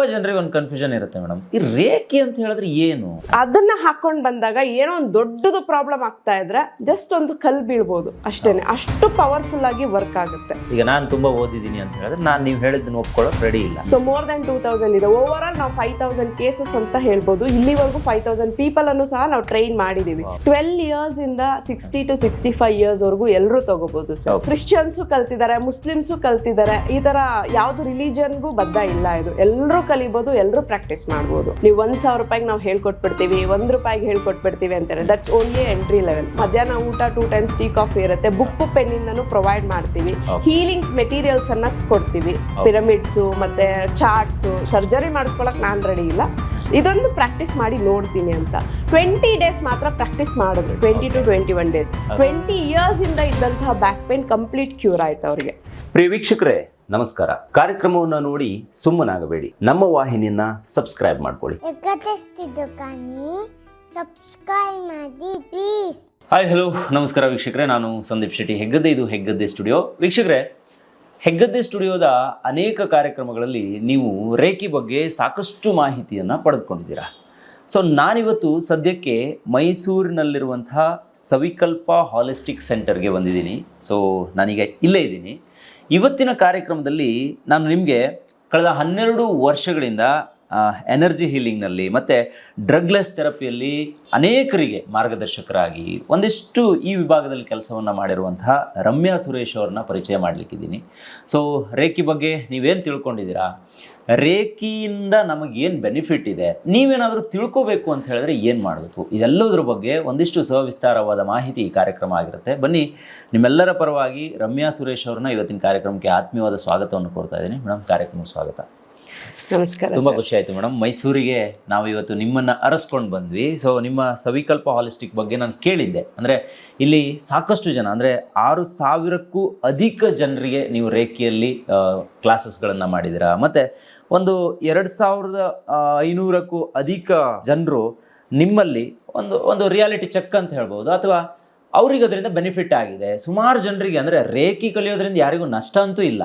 ತುಂಬಾ ಜನರಿಗೆ ಒಂದು ಕನ್ಫ್ಯೂಷನ್ ಇರುತ್ತೆ ಮೇಡಮ್. ಈ ರೇಖೆ ಅಂತ ಹೇಳಿದ್ರೆ ಏನು? ಅದನ್ನ ಹಾಕೊಂಡ್ ಬಂದಾಗ ಏನೋ ಒಂದು ದೊಡ್ಡದು ಪ್ರಾಬ್ಲಮ್ ಆಗ್ತಾ ಇದ್ರೆ ಜಸ್ಟ್ ಒಂದು ಕಲ್ ಬೀಳ್ಬೋದು ಅಷ್ಟೇನೆ. ಅಷ್ಟು ಪವರ್ಫುಲ್ ಆಗಿ ವರ್ಕ್ ಆಗುತ್ತೆ. ಈಗ ನಾನು ತುಂಬಾ ಓದಿದೀನಿ ಅಂತ ಹೇಳಿದ್ರೆ ನಾನು ನೀವು ಹೇಳಿದ್ದನ್ನ ಒಪ್ಕೊಳ್ಳೋಕೆ ರೆಡಿ ಇಲ್ಲ. So more than two thousand ಇದೆ. ಓವರ್ ಆಲ್ ನಾವು ಫೈವ್ ತೌಸಂಡ್ ಕೇಸಸ್ ಅಂತ ಹೇಳ್ಬೋದು. ಇಲ್ಲಿವರೆಗೂ ಫೈವ್ ತೌಸಂಡ್ ಪೀಪಲ್ ಅನ್ನು ಸಹ ನಾವು ಟ್ರೈನ್ ಮಾಡಿದೀವಿ. ಟ್ವೆಲ್ ಇಯರ್ಸ್ ಇಂದ sixty to sixty five years ವರೆಗೂ ಎಲ್ಲರೂ ತಗೋಬಹುದು ಸರ್. ಕ್ರಿಶ್ಚಿಯನ್ಸು ಕಲ್ತಿದ್ದಾರೆ ಮುಸ್ಲಿಮ್ಸು ಕಲ್ತಿದ್ದಾರೆ. ಈ ತರ ಯಾವ್ದು ರಿಲಿಜನ್ಗೂ ಬದ್ಧ ಇಲ್ಲ ಇದು. ಎಲ್ಲರೂ ಕಲಿಬಹುದು ಎಲ್ಲರೂ ಪ್ರಾಕ್ಟೀಸ್ ಮಾಡ್ಬೋದು. ನೀವು ಒಂದ್ ಸಾವಿರ ರೂಪಾಯಿಗೆ ನಾವು ಹೇಳ್ಕೊಟ್ಬಿಡ್ತೀವಿ ಒಂದ್ ರೂಪಾಯಿಗೆ ಹೇಳ್ಕೊಟ್ಬಿಡ್ತೀವಿ ಅಂತಾರೆ. ದಟ್ಸ್ ಓನ್ಲಿ ಎಂಟ್ರಿ ಲೆವೆಲ್ ಮಧ್ಯಾಹ್ನ ಊಟ ಟೂ ಟೈಮ್ಸ್ ಟೀ ಕಾಫಿ ಇರುತ್ತೆ. ಬುಕ್ ಪೆನ್ ಇಂದನೂ ಪ್ರೊವೈಡ್ ಮಾಡ್ತೀವಿ ಹೀಲಿಂಗ್ ಮೆಟೀರಿಯಲ್ಸ್ ಅನ್ನ ಕೊಡ್ತೀವಿ. ಪಿರಮಿಡ್ಸು ಮತ್ತೆ ಚಾರ್ಟ್ಸ್ ಸರ್ಜರಿ ಮಾಡಿಸ್ಕೊಳಕ್ ನಾನು ರೆಡಿ ಇಲ್ಲ. ಇದೊಂದು ಪ್ರಾಕ್ಟೀಸ್ ಮಾಡಿ ನೋಡ್ತೀನಿ ಅಂತ. ಟ್ವೆಂಟಿ ಡೇಸ್ ಮಾತ್ರ ಪ್ರಾಕ್ಟೀಸ್ ಮಾಡಿದ್ರು. Twenty to twenty one days twenty years ಇಂದ ಇದ್ದಂತಹ ಬ್ಯಾಕ್ ಪೇನ್ ಕಂಪ್ಲೀಟ್ ಕ್ಯೂರ್ ಆಯ್ತು ಅವ್ರಿಗೆ. ಪ್ರಿಯ ವೀಕ್ಷಕರೇ ನಮಸ್ಕಾರ. ಕಾರ್ಯಕ್ರಮವನ್ನು ನೋಡಿ ಸುಮ್ಮನಾಗಬೇಡಿ. ನಮ್ಮ ವಾಹಿನಿಯನ್ನ ಸಬ್ಸ್ಕ್ರೈಬ್ ಮಾಡ್ಕೊಳ್ಳಿ. ಸಬ್ಸ್ಕ್ರೈಬ್ ಮಾಡಿ ಪ್ಲೀಸ್ ಹಾಯ್ ಹಲೋ ನಮಸ್ಕಾರ ವೀಕ್ಷಕರೇ. ನಾನು ಸಂದೀಪ್ ಶೆಟ್ಟಿ. ಹೆಗ್ಗದ್ದೆ ಇದು ಹೆಗ್ಗದ್ದೆ ಸ್ಟುಡಿಯೋ. ವೀಕ್ಷಕರೇ ಹೆಗ್ಗದ್ದೆ ಸ್ಟುಡಿಯೋದ ಅನೇಕ ಕಾರ್ಯಕ್ರಮಗಳಲ್ಲಿ ನೀವು ರೇಖಿ ಬಗ್ಗೆ ಸಾಕಷ್ಟು ಮಾಹಿತಿಯನ್ನು ಪಡೆದುಕೊಂಡಿದ್ದೀರಾ. ಸೊ ನಾನಿವತ್ತು ಸದ್ಯಕ್ಕೆ ಮೈಸೂರಿನಲ್ಲಿರುವಂತಹ ಸವಿಕಲ್ಪ ಹಾಲಿಸ್ಟಿಕ್ ಸೆಂಟರ್ಗೆ ಬಂದಿದ್ದೀನಿ. ಸೊ ನಾನೀಗ ಇಲ್ಲೇ ಇದ್ದೀನಿ. ಇವತ್ತಿನ ಕಾರ್ಯಕ್ರಮದಲ್ಲಿ ನಾನು ನಿಮಗೆ ಕಳೆದ ಹನ್ನೆರಡು ವರ್ಷಗಳಿಂದ ಎನರ್ಜಿ ಹೀಲಿಂಗ್ನಲ್ಲಿ ಮತ್ತು ಡ್ರಗ್ಲೆಸ್ ಥೆರಪಿಯಲ್ಲಿ ಅನೇಕರಿಗೆ ಮಾರ್ಗದರ್ಶಕರಾಗಿ ಒಂದಿಷ್ಟು ಈ ವಿಭಾಗದಲ್ಲಿ ಕೆಲಸವನ್ನು ಮಾಡಿರುವಂತಹ ರಮ್ಯಾ ಸುರೇಶ್ ಅವ್ರನ್ನ ಪರಿಚಯ ಮಾಡಲಿಕ್ಕಿದ್ದೀನಿ. ಸೊ ರೇಖಿ ಬಗ್ಗೆ ನೀವೇನು ತಿಳ್ಕೊಂಡಿದ್ದೀರಾ? ರೇಖಿಯಿಂದ ನಮಗೇನು ಬೆನಿಫಿಟ್ ಇದೆ? ನೀವೇನಾದರೂ ತಿಳ್ಕೋಬೇಕು ಅಂತ ಹೇಳಿದ್ರೆ ಏನು ಮಾಡಬೇಕು? ಇದೆಲ್ಲದರ ಬಗ್ಗೆ ಒಂದಿಷ್ಟು ಸವಿಸ್ತಾರವಾದ ಮಾಹಿತಿ ಈ ಕಾರ್ಯಕ್ರಮ ಆಗಿರುತ್ತೆ. ಬನ್ನಿ ನಿಮ್ಮೆಲ್ಲರ ಪರವಾಗಿ ರಮ್ಯಾ ಸುರೇಶ್ ಅವ್ರನ್ನ ಇವತ್ತಿನ ಕಾರ್ಯಕ್ರಮಕ್ಕೆ ಆತ್ಮೀಯವಾದ ಸ್ವಾಗತವನ್ನು ಕೊಡ್ತಾ ಇದ್ದೀನಿ. ಮೇಡಮ್ ಕಾರ್ಯಕ್ರಮಕ್ಕೆ ಸ್ವಾಗತ. ನಮಸ್ಕಾರ ತುಂಬ ಖುಷಿ ಆಯಿತು ಮೇಡಮ್. ಮೈಸೂರಿಗೆ ನಾವು ಇವತ್ತು ನಿಮ್ಮನ್ನು ಅರಸ್ಕೊಂಡು ಬಂದ್ವಿ. ಸೊ ನಿಮ್ಮ ಸವಿಕಲ್ಪ ಹಾಲಿಸ್ಟಿಕ್ ಬಗ್ಗೆ ನಾನು ಕೇಳಿದ್ದೆ. ಅಂದರೆ ಇಲ್ಲಿ ಸಾಕಷ್ಟು ಜನ ಅಂದರೆ ಆರು ಸಾವಿರಕ್ಕೂ ಅಧಿಕ ಜನರಿಗೆ ನೀವು ರೇಖೆಯಲ್ಲಿ ಕ್ಲಾಸಸ್ಗಳನ್ನು ಮಾಡಿದ್ದೀರಾ? ಮತ್ತೆ ಒಂದು ಎರಡು ಸಾವಿರದ ಐನೂರಕ್ಕೂ ಅಧಿಕ ಜನರು ನಿಮ್ಮಲ್ಲಿ ಒಂದು ಒಂದು ರಿಯಾಲಿಟಿ ಚೆಕ್ ಅಂತ ಹೇಳ್ಬೋದು. ಅಥವಾ ಅವ್ರಿಗೆ ಅದರಿಂದ ಬೆನಿಫಿಟ್ ಆಗಿದೆ. ಸುಮಾರು ಜನರಿಗೆ ಅಂದರೆ ರೇಖಿ ಕಲಿಯೋದ್ರಿಂದ ಯಾರಿಗೂ ನಷ್ಟ ಅಂತೂ ಇಲ್ಲ.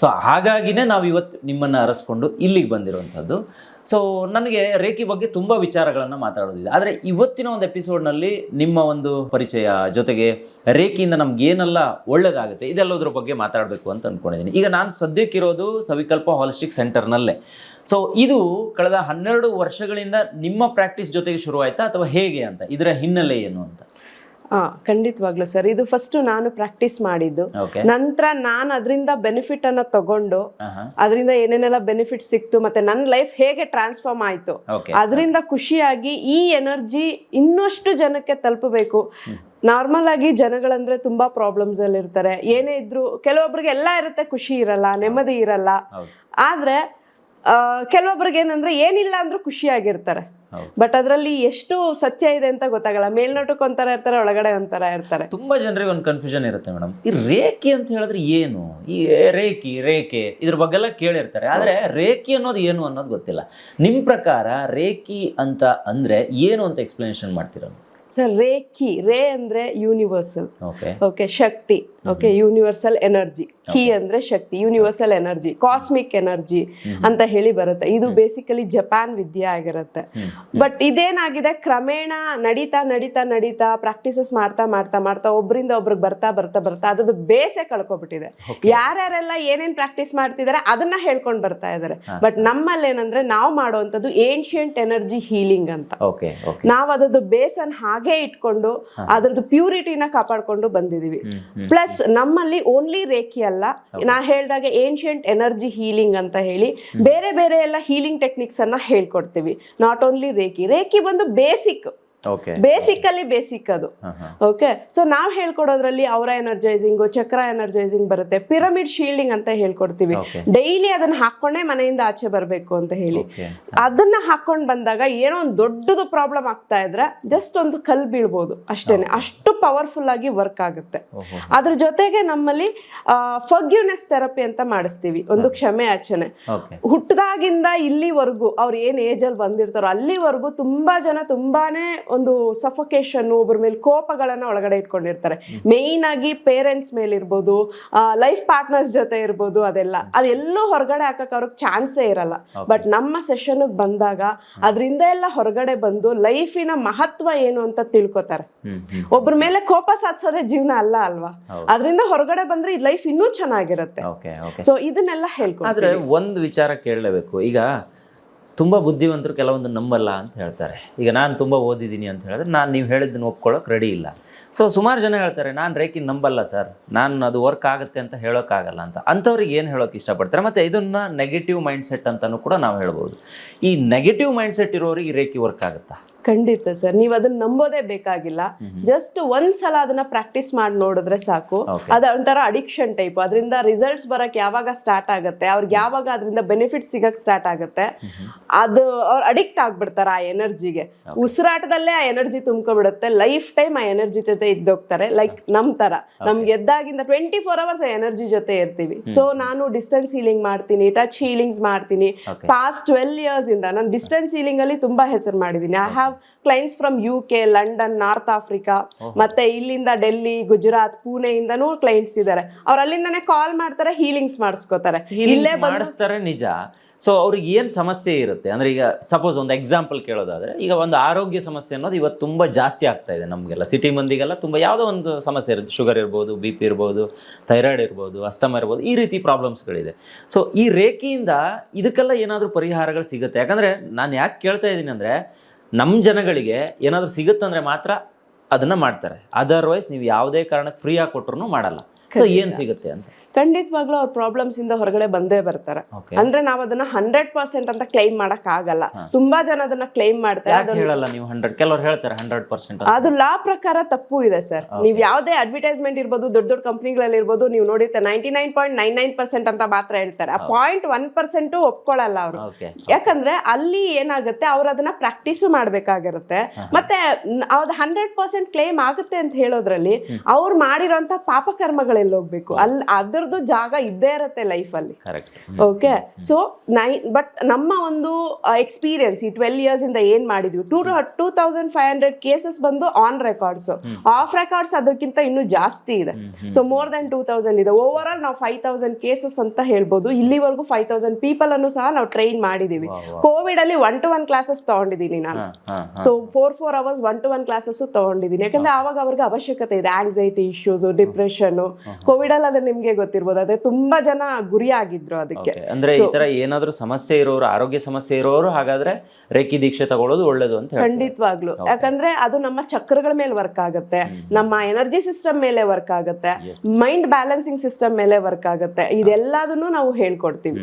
ಸೊ ಹಾಗಾಗಿನೇ ನಾವು ಇವತ್ತು ನಿಮ್ಮನ್ನು ಅರಸ್ಕೊಂಡು ಇಲ್ಲಿಗೆ ಬಂದಿರುವಂಥದ್ದು. ಸೊ ನನಗೆ ರೇಖಿ ಬಗ್ಗೆ ತುಂಬ ವಿಚಾರಗಳನ್ನು ಮಾತಾಡೋದಿದೆ. ಆದರೆ ಇವತ್ತಿನ ಒಂದು ಎಪಿಸೋಡ್ನಲ್ಲಿ ನಿಮ್ಮ ಒಂದು ಪರಿಚಯ ಜೊತೆಗೆ ರೇಖಿಯಿಂದ ನಮ್ಗೆ ಏನೆಲ್ಲ ಒಳ್ಳೇದಾಗುತ್ತೆ ಇದೆಲ್ಲದ್ರ ಬಗ್ಗೆ ಮಾತಾಡಬೇಕು ಅಂತ ಅಂದ್ಕೊಂಡಿದ್ದೀನಿ ಈಗ ನಾನು ಸದ್ಯಕ್ಕಿರೋದು ಸವಿಕಲ್ಪ ಹಾಲಿಸ್ಟಿಕ್ ಸೆಂಟರ್ನಲ್ಲೇ ಸೊ ಇದು ಕಳೆದ ಹನ್ನೆರಡು ವರ್ಷಗಳಿಂದ ನಿಮ್ಮ ಪ್ರಾಕ್ಟೀಸ್ ಜೊತೆಗೆ ಶುರುವಾಯಿತಾ ಅಥವಾ ಹೇಗೆ ಅಂತ? ಇದರ ಹಿನ್ನೆಲೆ ಏನು ಅಂತ? ಖಂಡಿತವಾಗ್ಲು ಸರ್ ಇದು ಫಸ್ಟ್ ನಾನು ಪ್ರಾಕ್ಟೀಸ್ ಮಾಡಿದ್ದು. ನಂತರ ನಾನು ಅದರಿಂದ ಬೆನಿಫಿಟ್ ಅನ್ನ ತಗೊಂಡು ಅದರಿಂದ ಏನೇನೆಲ್ಲ ಬೆನಿಫಿಟ್ ಸಿಕ್ತು ಮತ್ತೆ ನನ್ನ ಲೈಫ್ ಹೇಗೆ ಟ್ರಾನ್ಸ್ಫಾರ್ಮ್ ಆಯ್ತು ಅದರಿಂದ ಖುಷಿಯಾಗಿ ಈ ಎನರ್ಜಿ ಇನ್ನಷ್ಟು ಜನಕ್ಕೆ ತಲುಪಬೇಕು. ನಾರ್ಮಲ್ ಆಗಿ ಜನಗಳಂದ್ರೆ ತುಂಬಾ ಪ್ರಾಬ್ಲಮ್ಸ್ ಅಲ್ಲಿ ಇರ್ತಾರೆ. ಏನೇ ಇದ್ರು ಕೆಲವೊಬ್ರಿಗೆ ಎಲ್ಲ ಇರುತ್ತೆ ಖುಷಿ ಇರಲ್ಲ ನೆಮ್ಮದಿ ಇರಲ್ಲ. ಆದ್ರೆ ಕೆಲವೊಬ್ರಿಗೆ ಏನಂದ್ರೆ ಏನಿಲ್ಲ ಅಂದ್ರೂ ಖುಷಿಯಾಗಿರ್ತಾರೆ. ಬಟ್ ಅದರಲ್ಲಿ ಎಷ್ಟು ಸತ್ಯ ಇದೆ ಅಂತ ಗೊತ್ತಾಗಲ್ಲ. ಮೇಲ್ನೋಟಕ್ಕೆ ಒಂಥರ ಇರ್ತಾರೆ ಒಳಗಡೆ ಒಂಥರ ಇರ್ತಾರೆ. ತುಂಬಾ ಜನರಿಗೆ ಒಂದು ಕನ್ಫ್ಯೂಷನ್ ಇರುತ್ತೆ ಮೇಡಮ್ ಈ ರೇಖೆ ಅಂತ ಹೇಳಿದ್ರೆ ಏನು? ಈ ರೇಖಿ ರೇಖೆ ಇದ್ರ ಬಗ್ಗೆ ಎಲ್ಲ ಕೇಳಿರ್ತಾರೆ. ಆದ್ರೆ ರೇಖಿ ಅನ್ನೋದು ಏನು ಅನ್ನೋದು ಗೊತ್ತಿಲ್ಲ. ನಿಮ್ ಪ್ರಕಾರ ರೇಖಿ ಅಂತ ಅಂದ್ರೆ ಏನು ಅಂತ ಎಕ್ಸ್ಪ್ಲನೇಷನ್ ಮಾಡ್ತೀರಾ? ಸರ್ ರೇಖಿ ರೇ ಅಂದ್ರೆ ಯೂನಿವರ್ಸಲ್ ಓಕೆ ಓಕೆ ಶಕ್ತಿ. ಓಕೆ ಯೂನಿವರ್ಸಲ್ ಎನರ್ಜಿ ಕೀ ಅಂದ್ರೆ ಶಕ್ತಿ ಯೂನಿವರ್ಸಲ್ ಎನರ್ಜಿ ಕಾಸ್ಮಿಕ್ ಎನರ್ಜಿ ಅಂತ ಹೇಳಿ ಬರುತ್ತೆ. ಇದು ಬೇಸಿಕಲಿ ಜಪಾನ್ ವಿದ್ಯೆ ಆಗಿರುತ್ತೆ. ಬಟ್ ಇದೇನಾಗಿದೆ? ಕ್ರಮೇಣ ನಡೀತಾ ನಡೀತಾ ನಡೀತಾ ಪ್ರಾಕ್ಟೀಸಸ್ ಮಾಡ್ತಾ ಮಾಡ್ತಾ ಮಾಡ್ತಾ ಒಬ್ರಿಂದ ಒಬ್ರಿಗೆ ಬರ್ತಾ ಬರ್ತಾ ಬರ್ತಾ ಅದ್ರದ್ದು ಬೇಸೆ ಕಳ್ಕೊಬಿಟ್ಟಿದೆ. ಯಾರ್ಯಾರೆಲ್ಲ ಏನೇನ್ ಪ್ರಾಕ್ಟೀಸ್ ಮಾಡ್ತಿದಾರೆ ಅದನ್ನ ಹೇಳ್ಕೊಂಡು ಬರ್ತಾ ಇದಾರೆ. ಬಟ್ ನಮ್ಮಲ್ಲಿ ಏನಂದ್ರೆ ನಾವು ಮಾಡುವಂಥದ್ದು ಏನ್ಷಿಯಂಟ್ ಎನರ್ಜಿ ಹೀಲಿಂಗ್ ಅಂತ. ನಾವು ಅದ್ರದ್ದು ಬೇಸನ್ ಹಾಗೆ ಇಟ್ಕೊಂಡು ಅದ್ರದ್ದು ಪ್ಯೂರಿಟಿನ ಕಾಪಾಡ್ಕೊಂಡು ಬಂದಿದೀವಿ. ಪ್ಲಸ್ ನಮ್ಮಲ್ಲಿ ಓನ್ಲಿ ರೇಖಿ ಅಲ್ಲ. ನಾ ಹೇಳಿದಾಗ ಏನ್ಷಿಯಂಟ್ ಎನರ್ಜಿ ಹೀಲಿಂಗ್ ಅಂತ ಹೇಳಿ ಬೇರೆ ಬೇರೆ ಎಲ್ಲ ಹೀಲಿಂಗ್ ಟೆಕ್ನಿಕ್ಸ್ ಅನ್ನ ಹೇಳ್ಕೊಡ್ತೀವಿ. Not only Reiki. ರೇಖಿ ಬಂದು ಬೇಸಿಕ್ ಬೇಸಿಕಲ್ಲಿ ಬೇಸಿಕ್ ಅದು. ಓಕೆ ಸೊ ನಾವು ಹೇಳ್ಕೊಡೋದ್ರಲ್ಲಿ ಅವರ ಎನರ್ಜೈಸಿಂಗು ಚಕ್ರ ಎನರ್ಜೈಸಿಂಗ್ ಬರುತ್ತೆ. ಪಿರಮಿಡ್ ಶೀಲ್ಡಿಂಗ್ ಅಂತ ಹೇಳ್ಕೊಡ್ತೀವಿ. ಡೈಲಿ ಅದನ್ನ ಹಾಕೊಂಡೇ ಮನೆಯಿಂದ ಆಚೆ ಬರಬೇಕು ಅಂತ ಹೇಳಿ. ಅದನ್ನ ಹಾಕೊಂಡ್ ಬಂದಾಗ ಏನೋ ಒಂದು ದೊಡ್ಡದು ಪ್ರಾಬ್ಲಮ್ ಆಗ್ತಾ ಇದ್ರೆ ಜಸ್ಟ್ ಒಂದು ಕಲ್ ಬೀಳ್ಬೋದು ಅಷ್ಟೇನೆ. ಅಷ್ಟು ಪವರ್ಫುಲ್ ಆಗಿ ವರ್ಕ್ ಆಗುತ್ತೆ. ಅದ್ರ ಜೊತೆಗೆ ನಮ್ಮಲ್ಲಿ ಫಗ್ಯೂನೆಸ್ ಥೆರಪಿ ಅಂತ ಮಾಡಿಸ್ತೀವಿ. ಒಂದು ಕ್ಷಮೆ ಆಚನೆ. ಹುಟ್ಟದಾಗಿಂದ ಇಲ್ಲಿವರೆಗೂ ಅವ್ರು ಏನ್ ಏಜ್ ಅಲ್ಲಿ ಬಂದಿರ್ತಾರೋ ಅಲ್ಲಿವರೆಗೂ ತುಂಬಾ ಜನ ತುಂಬಾನೇ ಒಂದು ಸಫೊಕೇಶನ್ ಒಬ್ಬರ ಮೇಲೆ ಕೋಪಗಳನ್ನ ಒಳಗಡೆ ಇಟ್ಕೊಂಡಿರ್ತಾರೆ. ಮೇಯ್ನ್ ಆಗಿ ಪೇರೆಂಟ್ಸ್ ಮೇಲೆ ಇರ್ಬೋದು ಲೈಫ್ ಪಾರ್ಟ್ನರ್ಸ್ ಜೊತೆ ಇರ್ಬೋದು ಅದೆಲ್ಲ. ಅದೆಲ್ಲೂ ಹೊರಗಡೆ ಹಾಕಕ್ ಅವ್ರಿಗೆ ಚಾನ್ಸೇ ಇರಲ್ಲ. ಬಟ್ ನಮ್ಮ ಸೆಷನ್ ಬಂದಾಗ ಅದರಿಂದ ಎಲ್ಲ ಹೊರಗಡೆ ಬಂದು ಲೈಫಿನ ಮಹತ್ವ ಏನು ಅಂತ ತಿಳ್ಕೊತಾರೆ. ಒಬ್ಬರ ಮೇಲೆ ಕೋಪ ಸಾಧಿಸೋದೇ ಜೀವನ ಅಲ್ಲ ಅಲ್ವಾ? ಅದರಿಂದ ಹೊರಗಡೆ ಬಂದ್ರೆ ಈ ಲೈಫ್ ಇನ್ನೂ ಚೆನ್ನಾಗಿರುತ್ತೆ. ಸೊ ಇದನ್ನೆಲ್ಲ ಆದ್ರೆ ಒಂದು ವಿಚಾರ ಕೇಳಲೇಬೇಕು. ಈಗ ತುಂಬಾ ಬುದ್ಧಿವಂತರು ಕೆಲವೊಂದು ನಂಬಲ್ಲ ಅಂತ ಹೇಳ್ತಾರೆ. ಈಗ ನಾನು ತುಂಬ ಓದಿದ್ದೀನಿ ಅಂತ ಹೇಳಿದ್ರೆ ನಾನು ನೀವು ಹೇಳಿದ್ದನ್ನು ಒಪ್ಕೊಳ್ಳೋಕೆ ರೆಡಿ ಇಲ್ಲ. ಸೊ ಸುಮಾರು ಜನ ಹೇಳ್ತಾರೆ, ನಾನು ರೇಖಿ ನಂಬಲ್ಲ ಸರ್ ನಾನು ಅದು ವರ್ಕ್ ಆಗುತ್ತೆ ಅಂತ ಹೇಳೋಕ್ಕಾಗಲ್ಲ ಅಂತ. ಅಂಥವ್ರಿಗೆ ಏನು ಹೇಳೋಕೆ ಇಷ್ಟಪಡ್ತಾರೆ? ಮತ್ತು ಇದನ್ನು ನೆಗೆಟಿವ್ ಮೈಂಡ್ಸೆಟ್ ಅಂತಲೂ ಕೂಡ ನಾವು ಹೇಳ್ಬೋದು. ಈ ನೆಗೆಟಿವ್ ಮೈಂಡ್ಸೆಟ್ ಇರೋರಿಗೆ ರೇಖಿ ವರ್ಕ್ ಆಗುತ್ತಾ? ಖಂಡಿತ ಸರ್ ನೀವು ಅದನ್ನ ನಂಬೋದೇ ಬೇಕಾಗಿಲ್ಲ. ಜಸ್ಟ್ ಒಂದ್ ಸಲ ಅದನ್ನ ಪ್ರಾಕ್ಟೀಸ್ ಮಾಡಿ ನೋಡಿದ್ರೆ ಸಾಕು. ಅದ ಒಂಥರ ಅಡಿಕ್ಷನ್ ಟೈಪ್ ಅದರಿಂದ ರಿಸಲ್ಟ್ಸ್ ಬರಕ್ ಯಾವಾಗ ಸ್ಟಾರ್ಟ್ ಆಗುತ್ತೆ ಅವ್ರಿಗೆ ಯಾವಾಗ ಅದರಿಂದ ಬೆನಿಫಿಟ್ ಸಿಗಕ್ ಸ್ಟಾರ್ಟ್ ಆಗುತ್ತೆ ಅದು ಅವ್ರು ಅಡಿಕ್ಟ್ ಆಗ್ಬಿಡ್ತಾರೆ ಆ ಎನರ್ಜಿಗೆ. ಉಸಿರಾಟದಲ್ಲೇ ಆ ಎನರ್ಜಿ ತುಂಬ್ಕೊಬಿಡುತ್ತೆ ಲೈಫ್ ಟೈಮ್ ಆ ಎನರ್ಜಿ ಜೊತೆ ಇದ್ದೋಗ್ತಾರೆ ಲೈಕ್ ನಮ್ ತರ ನಮ್ಗೆ ಎದ್ದಾಗಿಂದ ಟ್ವೆಂಟಿ ಫೋರ್ ಅವರ್ಸ್ ಎನರ್ಜಿ ಜೊತೆ ಇರ್ತೀವಿ. ಸೊ ನಾನು ಡಿಸ್ಟೆನ್ಸ್ ಹೀಲಿಂಗ್ ಮಾಡ್ತೀನಿ ಟಚ್ ಹೀಲಿಂಗ್ಸ್ ಮಾಡ್ತೀನಿ. ಪಾಸ್ಟ್ ಟ್ವೆಲ್ ಇಯರ್ಸ್ ಇಂದ ನಾನು ಡಿಸ್ಟೆನ್ಸ್ ಹೀಲಿಂಗ್ ಅಲ್ಲಿ ತುಂಬಾ ಹೆಸರು ಮಾಡಿದ್ದೀನಿ. I have clients from U K London North Africa ಮತ್ತೆ ಇಲ್ಲಿಂದ ಡೆಲ್ಲಿ ಗುಜರಾತ್ ಪುಣೆಯಿಂದನೂ ಕ್ಲೈಂಟ್ಸ್ ಇದ್ದಾರೆ ಅವ್ರ ಅಲ್ಲಿಂದಾನೇ ಕಾಲ್ ಮಾಡ್ತಾರೆ ಹೀಲಿಂಗ್ಸ್ ಮಾಡಿಸ್ಕೋತಾರೆ. ಇಲ್ಲೇ ಮಾಡಿಸ್ತಾರೆ ನಿಜ. ಸೊ ಅವ್ರಿಗೆ ಏನು ಸಮಸ್ಯೆ ಇರುತ್ತೆ? ಅಂದ್ರೆ ಈಗ ಸಪೋಸ್ ಒಂದು ಎಕ್ಸಾಂಪಲ್ ಕೇಳೋದಾದ್ರೆ ಈಗ ಒಂದು ಆರೋಗ್ಯ ಸಮಸ್ಯೆ ಅನ್ನೋದು ಇವತ್ತು ತುಂಬ ಜಾಸ್ತಿ ಆಗ್ತಾ ಇದೆ ನಮಗೆಲ್ಲ. ಸಿಟಿ ಮಂದಿಗೆಲ್ಲ ತುಂಬ ಯಾವುದೋ ಒಂದು ಸಮಸ್ಯೆ ಇರುತ್ತೆ. ಶುಗರ್ ಇರ್ಬೋದು ಬಿ ಪಿ ಇರ್ಬೋದು ಥೈರಾಯ್ಡ್ ಇರ್ಬೋದು ಅಸ್ತಮ ಇರ್ಬೋದು ಈ ರೀತಿ ಪ್ರಾಬ್ಲಮ್ಸ್ಗಳಿದೆ ಸೊ ಈ ರೇಖೆಯಿಂದ ಇದಕ್ಕೆಲ್ಲ ಏನಾದರೂ ಪರಿಹಾರಗಳು ಸಿಗುತ್ತೆ? ಯಾಕಂದರೆ ನಾನು ಯಾಕೆ ಕೇಳ್ತಾ ಇದ್ದೀನಿ ಅಂದರೆ ನಮ್ಮ ಜನಗಳಿಗೆ ಏನಾದರೂ ಸಿಗುತ್ತಂದ್ರೆ ಮಾತ್ರ ಅದನ್ನು ಮಾಡ್ತಾರೆ. ಅದರ್ವೈಸ್ ನೀವು ಯಾವುದೇ ಕಾರಣಕ್ಕೆ ಫ್ರೀಯಾಗಿ ಕೊಟ್ಟರು ಮಾಡಲ್ಲ. ಸೊ ಏನು ಸಿಗುತ್ತೆ ಅಂತ? ಖಂಡಿತವಾಗ್ಲೂ ಅವ್ರ ಪ್ರಾಬ್ಲಮ್ಸ್ ಇಂದ ಹೊರಗಡೆ ಬಂದೇ ಬರ್ತಾರೆ. ಅಂದ್ರೆ ನಾವ್ ಅದನ್ನ ಹಂಡ್ರೆಡ್ ಪರ್ಸೆಂಟ್ ಅಂತ ಕ್ಲೈಮ್ ಮಾಡಕ್ ಆಗಲ್ಲ. ತುಂಬಾ ಜನ ಅದನ್ನ ಕ್ಲೈಮ್ ಮಾಡ್ತಾರೆ. ಅದು ಲಾ ಪ್ರಕಾರ ತಪ್ಪು ಇದೆ ಸರ್. ನೀವ್ ಯಾವ್ದೇ ಅಡ್ವರ್ಟೈಸ್ಮೆಂಟ್ ಇರ್ಬೋದು ದೊಡ್ಡ ದೊಡ್ಡ ಕಂಪ್ನಿಗಳಲ್ಲಿ ಇರ್ಬೋದು ನೀವು ನೋಡಿರ್ತಾರೆ ninety nine point nine nine percent ಅಂತ ಮಾತ್ರ ಹೇಳ್ತಾರೆ. ಆ ಪಾಯಿಂಟ್ ಒನ್ ಪರ್ಸೆಂಟ್ ಒಪ್ಕೊಳ್ಳಲ್ಲ ಅವರು. ಯಾಕಂದ್ರೆ ಅಲ್ಲಿ ಏನಾಗುತ್ತೆ ಅವ್ರು ಅದನ್ನ ಪ್ರಾಕ್ಟೀಸು ಮಾಡ್ಬೇಕಾಗಿರುತ್ತೆ. ಮತ್ತೆ ಅವ್ರದ್ದು ಹಂಡ್ರೆಡ್ ಪರ್ಸೆಂಟ್ ಕ್ಲೇಮ್ ಆಗುತ್ತೆ ಅಂತ ಹೇಳೋದ್ರಲ್ಲಿ ಅವ್ರು ಮಾಡಿರೋಂಥ ಪಾಪಕರ್ಮಗಳೆಲ್ಲ ಹೋಗ್ಬೇಕು. ಅಲ್ಲಿ ಅದರದ್ದು ಜಾಗ ಇದ್ದೇ ಇರುತ್ತೆ ಲೈಫಲ್ಲಿ ಓಕೆ ಸೊ ನೈ ಬಟ್ ನಮ್ಮ ಒಂದು ಎಕ್ಸ್ಪೀರಿಯನ್ಸ್ ಈ ಟ್ವೆಲ್ ಇಯರ್ಸ್ ಇಂದ ಏನ್ ಮಾಡಿದ್ವಿ? Two two thousand five hundred cases ಬಂದು ಆನ್ ರೆಕಾರ್ಡ್ಸ್ ಆಫ್ ರೆಕಾರ್ಡ್ಸ್ ಅದಕ್ಕಿಂತ ಇನ್ನು ಜಾಸ್ತಿ ಇದೆ. So more than two thousand ಇದೆ. ಓವರ್ ಆಲ್ ನಾವು ಫೈವ್ ತೌಸಂಡ್ ಕೇಸಸ್ ಅಂತ ಹೇಳ್ಬೋದು. ಇಲ್ಲಿವರೆಗೂ ಫೈವ್ ತೌಸಂಡ್ ಪೀಪಲ್ ಅನ್ನು ಸಹ ನಾವು ಟ್ರೈನ್ ಮಾಡಿದೀವಿ. ಕೋವಿಡ್ ಅಲ್ಲಿ ಒನ್ ಟು ಒನ್ ಕ್ಲಾಸಸ್ ತಗೊಂಡಿದ್ದೀನಿ ನಾನು. So four four hours one to one classes ತಗೊಂಡಿದ್ದೀನಿ. ಯಾಕಂದ್ರೆ ಆವಾಗ ಅವ್ರಿಗೆ ಅವಶ್ಯಕತೆ ಇದೆ. ಆಂಗ್ಸೈಟಿ ಇಶ್ಯೂಸ್ ಡಿಪ್ರೆಷನ್ ಕೋವಿಡ್ ಅಲ್ಲಿ ನಿಮ್ಗೆ ನಿಮ್ಗೆ ಗೊತ್ತಿರ್ಬೋದು. ಅದೇ ತುಂಬಾ ಜನ ಗುರಿ ಆಗಿದ್ರು ಅದಕ್ಕೆ ಅಂದ್ರೆ ಈ ತರ ಏನಾದ್ರು ಸಮಸ್ಯೆ ಇರೋರು ಆರೋಗ್ಯ ಸಮಸ್ಯೆ ಇರೋರು ಹಾಗಾದ್ರೆ ರೇಖಿ ದೀಕ್ಷೆ ತಗೊಳ್ಳೋದು ಒಳ್ಳೇದು ಅಂತ ಖಂಡಿತವಾಗ್ಲು. ಯಾಕಂದ್ರೆ ಅದು ನಮ್ಮ ಚಕ್ರಗಳ ಮೇಲೆ ವರ್ಕ್ ಆಗುತ್ತೆ. ನಮ್ಮ ಎನರ್ಜಿ ಸಿಸ್ಟಮ್ ಮೇಲೆ ವರ್ಕ್ ಆಗುತ್ತೆ. ಮೈಂಡ್ ಬ್ಯಾಲೆನ್ಸಿಂಗ್ ಸಿಸ್ಟಮ್ ಮೇಲೆ ವರ್ಕ್ ಆಗುತ್ತೆ. ಇದೆಲ್ಲದನ್ನು ನಾವು ಹೇಳ್ಕೊಡ್ತೀವಿ.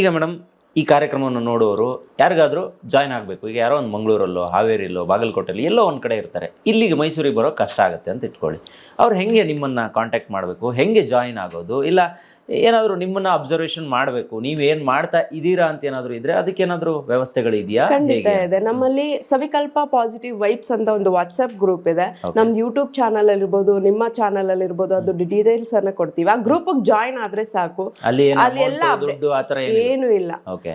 ಈಗ ಮೇಡಮ್ ಈ ಕಾರ್ಯಕ್ರಮವನ್ನು ನೋಡುವವರು ಯಾರಿಗಾದರೂ ಜಾಯ್ನ್ ಆಗಬೇಕು. ಈಗ ಯಾರೋ ಒಂದು ಮಂಗಳೂರಲ್ಲೋ ಹಾವೇರಿಲ್ಲೋ ಬಾಗಲಕೋಟೆಯಲ್ಲಿ ಎಲ್ಲೋ ಒಂದು ಕಡೆ ಇರ್ತಾರೆ. ಇಲ್ಲಿಗೆ ಮೈಸೂರಿಗೆ ಬರೋ ಕಷ್ಟ ಆಗುತ್ತೆ ಅಂತ ಇಟ್ಕೊಳ್ಳಿ. ಅವ್ರು ಹೆಂಗೆ ನಿಮ್ಮನ್ನು ಕಾಂಟ್ಯಾಕ್ಟ್ ಮಾಡಬೇಕು? ಹೆಂಗೆ ಜಾಯಿನ್ ಆಗೋದು? ಇಲ್ಲ ಏನಾದರೂ ನಿಮ್ಮನ್ನ ಅಬ್ಸರ್ವೇಷನ್ ಮಾಡಬೇಕು. ನೀವೇನು ಮಾಡ್ತಾ ಇದ್ದೀರಾ ಅಂತ ಏನಾದರೂ ಇದ್ರೆ ಅದಕ್ಕೇನಾದರೂ ವ್ಯವಸ್ಥೆಗಳು ಇದೆಯಾ? ಖಂಡಿತ ಇದೆ. ನಮ್ಮಲ್ಲಿ ಸವಿಕಲ್ಪ ಪಾಸಿಟಿವ್ ವೈಬ್ಸ್ ಅಂತ ಒಂದು ವಾಟ್ಸ್ಆಪ್ ಗ್ರೂಪ್ ಇದೆ. ನಮ್ದು ಯೂಟ್ಯೂಬ್ ಚಾನಲ್ ಅಲ್ಲಿ ಇರ್ಬೋದು ನಿಮ್ಮ ಚಾನಲ್ ಅಲ್ಲಿ ಇರ್ಬೋದು ಅದು ಡೀಟೇಲ್ಸ್ ಅನ್ನ ಕೊಡ್ತೀವಿ. ಆ ಗ್ರೂಪ್ ಜಾಯಿನ್ ಆದ್ರೆ ಸಾಕು. ಅಲ್ಲಿ ಎಲ್ಲ ಏನು ಇಲ್ಲ.